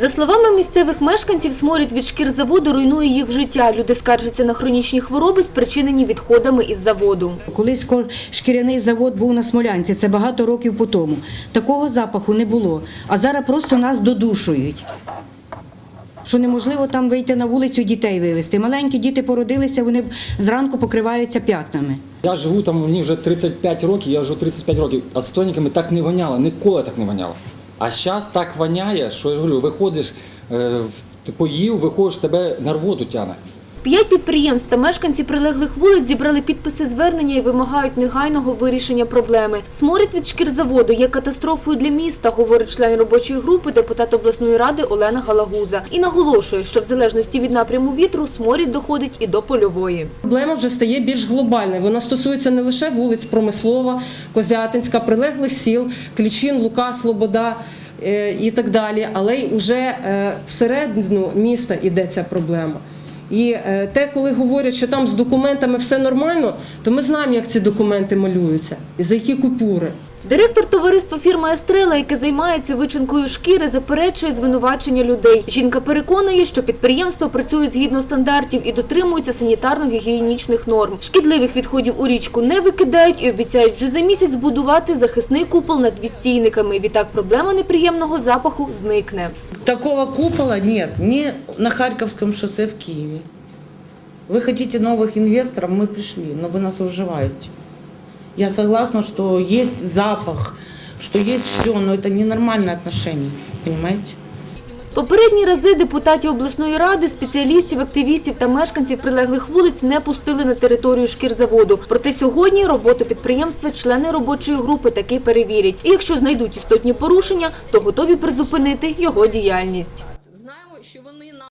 За словами місцевих мешканців, сморід від шкір заводу руйнує їх життя. Люди скаржаться на хронічні хвороби, спричинені відходами із заводу. Колись шкіряний завод був на Смолянці, це багато років по тому. Такого запаху не було. А зараз просто нас додушують. Що неможливо там вийти на вулицю дітей вивезти. Маленькі діти породилися, вони зранку покриваються п'ятнами. Я живу там, мені вже 35 років, я вже 35 років, а з тоніками так не воняла, ніколи так не воняло. А зараз так воняє, що я говорю, виходиш, е, ти поїв, виходиш, тебе на рвоту тяне. П'ять підприємств та мешканці прилеглих вулиць зібрали підписи звернення і вимагають негайного вирішення проблеми. Сморід від шкірзаводу є катастрофою для міста, говорить член робочої групи, депутат обласної ради Олена Галагуза. І наголошує, що в залежності від напряму вітру сморід доходить і до польової. Проблема вже стає більш глобальною. Вона стосується не лише вулиць Промислова, Козятинська, прилеглих сіл, Клічин, Лука, Слобода е, і так далі, але й уже е, всередину міста йде ця проблема. І е, те, коли говорять, що там з документами все нормально, то ми знаємо, як ці документи малюються і за які купюри. Директор товариства фірма Естрела, яке займається вичинкою шкіри, заперечує звинувачення людей. Жінка переконує, що підприємство працює згідно стандартів і дотримується санітарно-гігієнічних норм. Шкідливих відходів у річку не викидають і обіцяють вже за місяць збудувати захисний купол над відстійниками. Відтак проблема неприємного запаху зникне. Такого купола нет ни на Харьковском шоссе в Киеве. Вы хотите новых инвесторов, мы пришли, но вы нас уживаете. Я согласна, что есть запах, что есть все, но это ненормальное отношение, понимаете? Попередні рази депутатів обласної ради, спеціалістів, активістів та мешканців прилеглих вулиць не пустили на територію шкірзаводу. Проте сьогодні роботу підприємства члени робочої групи таки перевірять. І якщо знайдуть істотні порушення, то готові призупинити його діяльність.